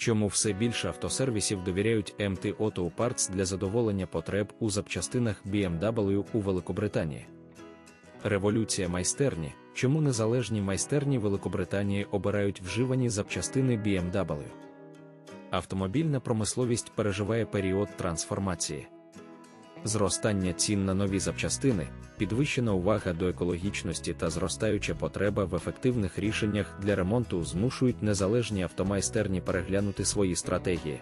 Чому все більше автосервісів довіряють MT Auto Parts для задоволення потреб у запчастинах BMW у Великобританії? Революція майстерні. Чому незалежні майстерні Великобританії обирають вживані запчастини BMW? Автомобільна промисловість переживає період трансформації. Зростання цін на нові запчастини, підвищена увага до екологічності та зростаюча потреба в ефективних рішеннях для ремонту змушують незалежні автомайстерні переглянути свої стратегії.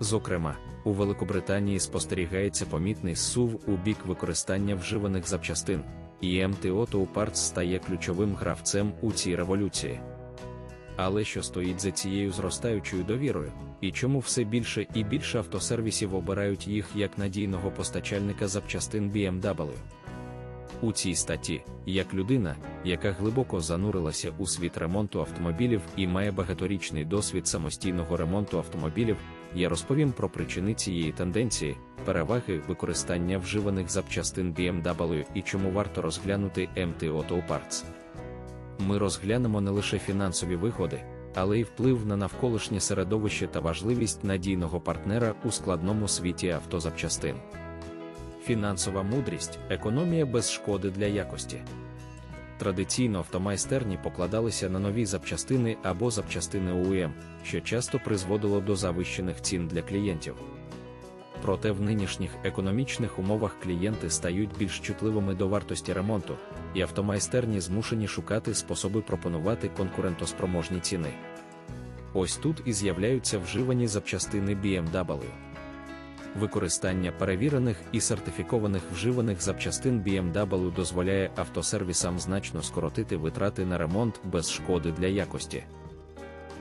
Зокрема, у Великобританії спостерігається помітний сув у бік використання вживаних запчастин, і МТ Auto Parts стає ключовим гравцем у цій революції. Але що стоїть за цією зростаючою довірою, і чому все більше і більше автосервісів обирають їх як надійного постачальника запчастин BMW? У цій статті, як людина, яка глибоко занурилася у світ ремонту автомобілів і має багаторічний досвід самостійного ремонту автомобілів, я розповім про причини цієї тенденції, переваги використання вживаних запчастин BMW і чому варто розглянути MT Auto Parts ми розглянемо не лише фінансові вигоди, але й вплив на навколишнє середовище та важливість надійного партнера у складному світі автозапчастин. Фінансова мудрість економія без шкоди для якості. Традиційно автомайстерні покладалися на нові запчастини або запчастини ОУМ, що часто призводило до завищених цін для клієнтів. Проте в нинішніх економічних умовах клієнти стають більш чутливими до вартості ремонту, і автомайстерні змушені шукати способи пропонувати конкурентоспроможні ціни. Ось тут і з'являються вживані запчастини BMW. Використання перевірених і сертифікованих вживаних запчастин BMW дозволяє автосервісам значно скоротити витрати на ремонт без шкоди для якості.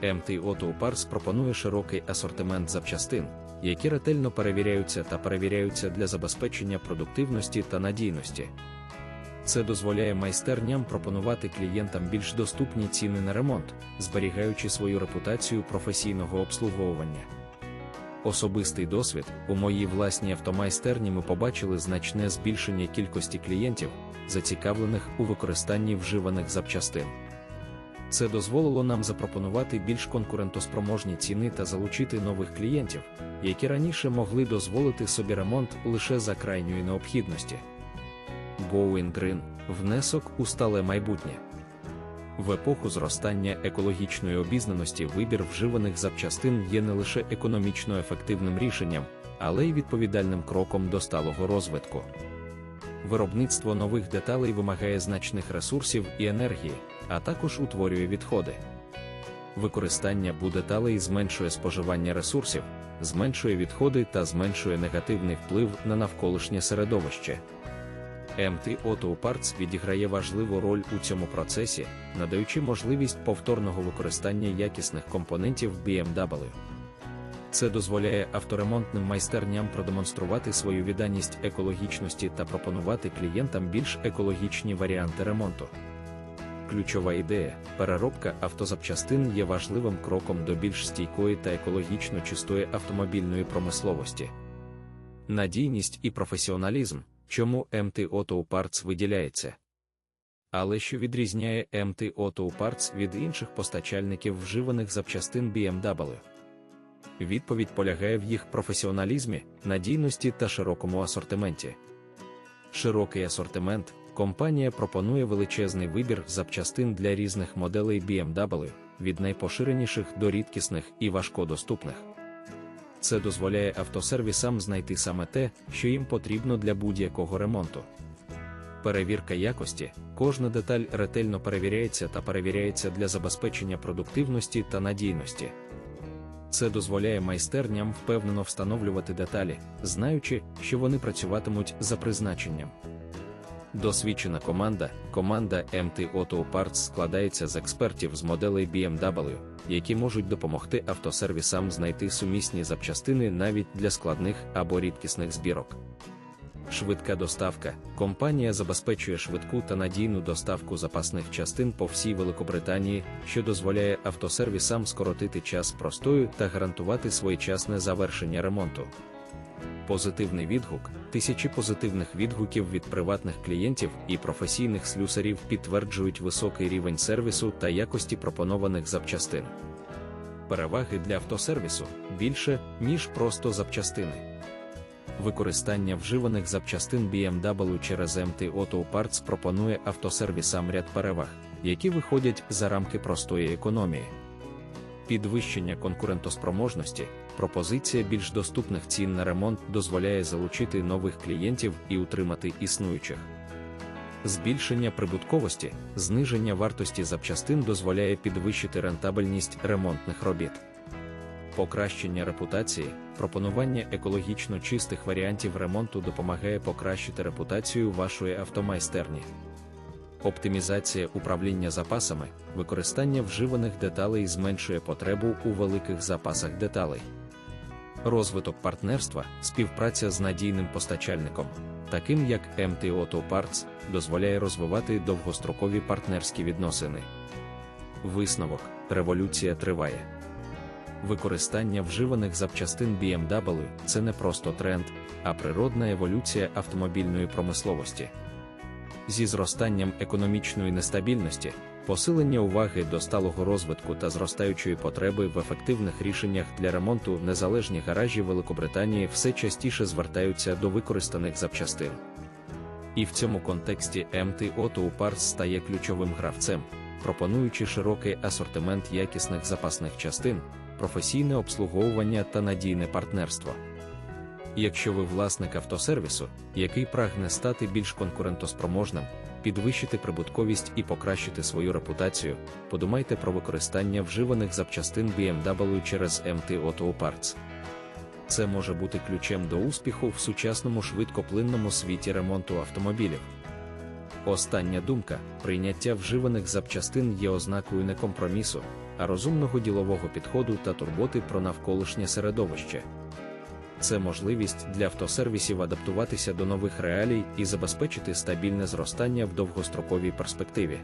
MT Auto Parts пропонує широкий асортимент запчастин, які ретельно перевіряються та перевіряються для забезпечення продуктивності та надійності. Це дозволяє майстерням пропонувати клієнтам більш доступні ціни на ремонт, зберігаючи свою репутацію професійного обслуговування. Особистий досвід у моїй власній автомайстерні ми побачили значне збільшення кількості клієнтів, зацікавлених у використанні вживаних запчастин. Це дозволило нам запропонувати більш конкурентоспроможні ціни та залучити нових клієнтів, які раніше могли дозволити собі ремонт лише за крайньої необхідності. Going Green – внесок у стале майбутнє. В епоху зростання екологічної обізнаності вибір вживаних запчастин є не лише економічно ефективним рішенням, але й відповідальним кроком до сталого розвитку. Виробництво нових деталей вимагає значних ресурсів і енергії, а також утворює відходи. Використання будеталей зменшує споживання ресурсів, зменшує відходи та зменшує негативний вплив на навколишнє середовище. MT Auto Parts відіграє важливу роль у цьому процесі, надаючи можливість повторного використання якісних компонентів BMW. Це дозволяє авторемонтним майстерням продемонструвати свою відданість екологічності та пропонувати клієнтам більш екологічні варіанти ремонту. Ключова ідея, переробка автозапчастин є важливим кроком до більш стійкої та екологічно чистої автомобільної промисловості. Надійність і професіоналізм, чому MT Auto Parts виділяється. Але що відрізняє MT Auto Parts від інших постачальників вживаних запчастин BMW? Відповідь полягає в їх професіоналізмі, надійності та широкому асортименті. Широкий асортимент компанія пропонує величезний вибір запчастин для різних моделей BMW, від найпоширеніших до рідкісних і важкодоступних. Це дозволяє автосервісам знайти саме те, що їм потрібно для будь-якого ремонту. Перевірка якості, кожна деталь ретельно перевіряється та перевіряється для забезпечення продуктивності та надійності. Це дозволяє майстерням впевнено встановлювати деталі, знаючи, що вони працюватимуть за призначенням. Досвідчена команда, команда MT Auto Parts складається з експертів з моделей BMW, які можуть допомогти автосервісам знайти сумісні запчастини навіть для складних або рідкісних збірок. Швидка доставка. Компанія забезпечує швидку та надійну доставку запасних частин по всій Великобританії, що дозволяє автосервісам скоротити час простою та гарантувати своєчасне завершення ремонту. Позитивний відгук, тисячі позитивних відгуків від приватних клієнтів і професійних слюсарів підтверджують високий рівень сервісу та якості пропонованих запчастин. Переваги для автосервісу більше, ніж просто запчастини. Використання вживаних запчастин BMW через MT Auto Parts пропонує автосервісам ряд переваг, які виходять за рамки простої економії. Підвищення конкурентоспроможності, пропозиція більш доступних цін на ремонт дозволяє залучити нових клієнтів і утримати існуючих. Збільшення прибутковості, зниження вартості запчастин дозволяє підвищити рентабельність ремонтних робіт. Покращення репутації, пропонування екологічно чистих варіантів ремонту допомагає покращити репутацію вашої автомайстерні. Оптимізація управління запасами, використання вживаних деталей зменшує потребу у великих запасах деталей. Розвиток партнерства, співпраця з надійним постачальником, таким як MT Auto Parts, дозволяє розвивати довгострокові партнерські відносини. Висновок революція триває. Використання вживаних запчастин BMW – це не просто тренд, а природна еволюція автомобільної промисловості. Зі зростанням економічної нестабільності, посилення уваги до сталого розвитку та зростаючої потреби в ефективних рішеннях для ремонту незалежні гаражі Великобританії все частіше звертаються до використаних запчастин. І в цьому контексті MT Auto Parts стає ключовим гравцем, пропонуючи широкий асортимент якісних запасних частин, професійне обслуговування та надійне партнерство. Якщо ви власник автосервісу, який прагне стати більш конкурентоспроможним, підвищити прибутковість і покращити свою репутацію, подумайте про використання вживаних запчастин BMW через MT Auto Parts. Це може бути ключем до успіху в сучасному швидкоплинному світі ремонту автомобілів. Остання думка: прийняття вживаних запчастин є ознакою не компромісу, а розумного ділового підходу та турботи про навколишнє середовище. Це можливість для автосервісів адаптуватися до нових реалій і забезпечити стабільне зростання в довгостроковій перспективі.